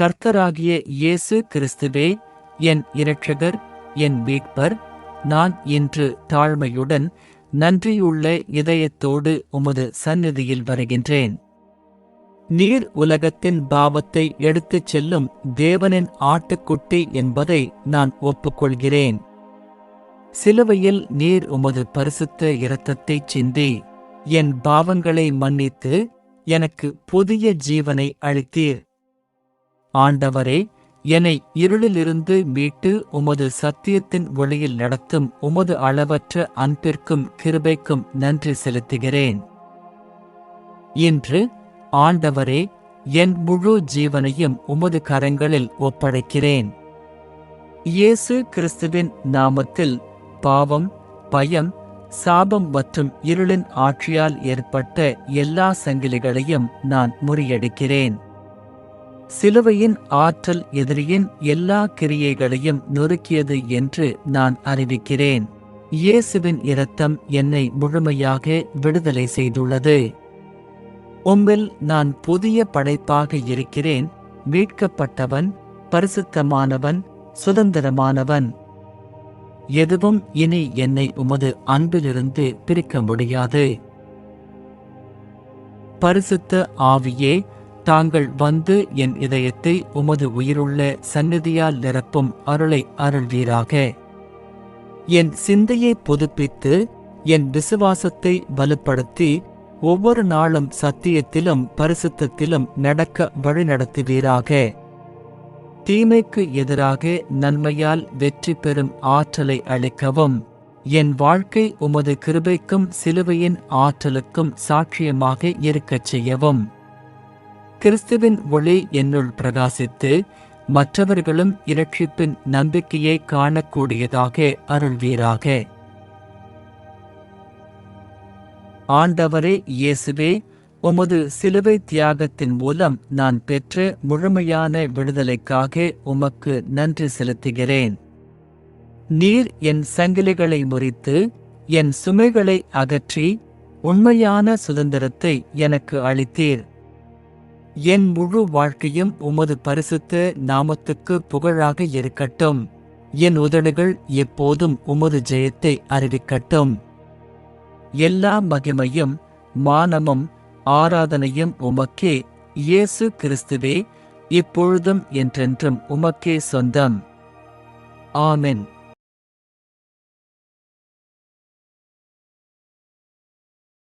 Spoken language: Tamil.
கர்த்தராகிய இயேசு கிறிஸ்துவே என் இரட்சகர் என் மீட்பர் நான் இன்று தாழ்மையுடன் நன்றியுள்ள இதயத்தோடு உமது சந்நிதியில் வருகின்றேன். நீர் உலகத்தின் பாவத்தை எடுத்துச் செல்லும் தேவனின் ஆட்டுக்குட்டி என்பதை நான் ஒப்புக்கொள்கிறேன். சிலுவையில் நீர் உமது பரிசுத்த இரத்தத்தைச் சிந்தி என் பாவங்களை மன்னித்து எனக்கு புதிய ஜீவனை அளித்தீர். ஆண்டவரே என்னை இருளிலிருந்து மீட்டு உமது சத்தியத்தின் ஒளியில் நடத்தும் உமது அளவற்ற அன்பிற்கும் கிருபைக்கும் நன்றி செலுத்துகிறேன். இன்று ஆண்டவரே என் முழு ஜீவனையும் உமது கரங்களில் ஒப்படைக்கிறேன். இயேசு கிறிஸ்துவின் நாமத்தில் பாவம் பயம் சாபம் மற்றும் இருளின் ஆட்சியால் ஏற்பட்ட எல்லா சங்கிலிகளையும் நான் முறியடிக்கிறேன். சிலுவையின் ஆற்றல் எதிரியின் எல்லா கிரியைகளையும் நொறுக்கியது என்று நான் அறிவிக்கிறேன். இயேசுவின் இரத்தம் என்னை முழுமையாக விடுதலை செய்துள்ளது. உம்மில் நான் புதிய படைப்பாக இருக்கிறேன். மீட்கப்பட்டவன் பரிசுத்தமானவன் சுதந்திரமானவன். எதுவும் இனி என்னை உமது அன்பிலிருந்து பிரிக்க முடியாது. பரிசுத்த ஆவியே தாங்கள் வந்து என் இதயத்தை உமது உயிருள்ள சந்நிதியால் நிரப்பும் அருளை அருள்வீராக. என் சிந்தையை புதுப்பித்து என் விசுவாசத்தை வலுப்படுத்தி ஒவ்வொரு நாளும் சத்தியத்திலும் பரிசுத்தத்திலும் நடக்க வழிநடத்துவீராக. தீமைக்கு எதிராக நன்மையால் வெற்றி பெறும் ஆற்றலை அளிக்கவும் என் வாழ்க்கை உமது கிருபைக்கும் சிலுவையின் ஆற்றலுக்கும் சாட்சியமாக இருக்கச் செய்யவும். கிறிஸ்துவின் ஒளி என்னுள் பிரகாசித்து மற்றவர்களும் இரட்சிப்பின் நம்பிக்கையை காணக்கூடியதாக அருள்வீராக. ஆண்டவரே இயேசுவே உமது சிலுவை தியாகத்தின் மூலம் நான் பெற்ற முழுமையான விடுதலைக்காக உமக்கு நன்றி செலுத்துகிறேன். நீர் என் சங்கிலிகளை முறித்து என் சுமைகளை அகற்றி உண்மையான சுதந்திரத்தை எனக்கு அளித்தீர். என் முழு வாழ்க்கையும் உமது பரிசுத்த நாமத்துக்கு புகழாக இருக்கட்டும். என் உதடுகள் எப்போதும் உமது ஜெயத்தை அறிவிக்கட்டும். எல்லா மகிமையும் மானமும் ஆராதனையும் உமக்கே இயேசு கிறிஸ்துவே இப்பொழுதும் என்றென்றும் உமக்கே சொந்தம். ஆமென்.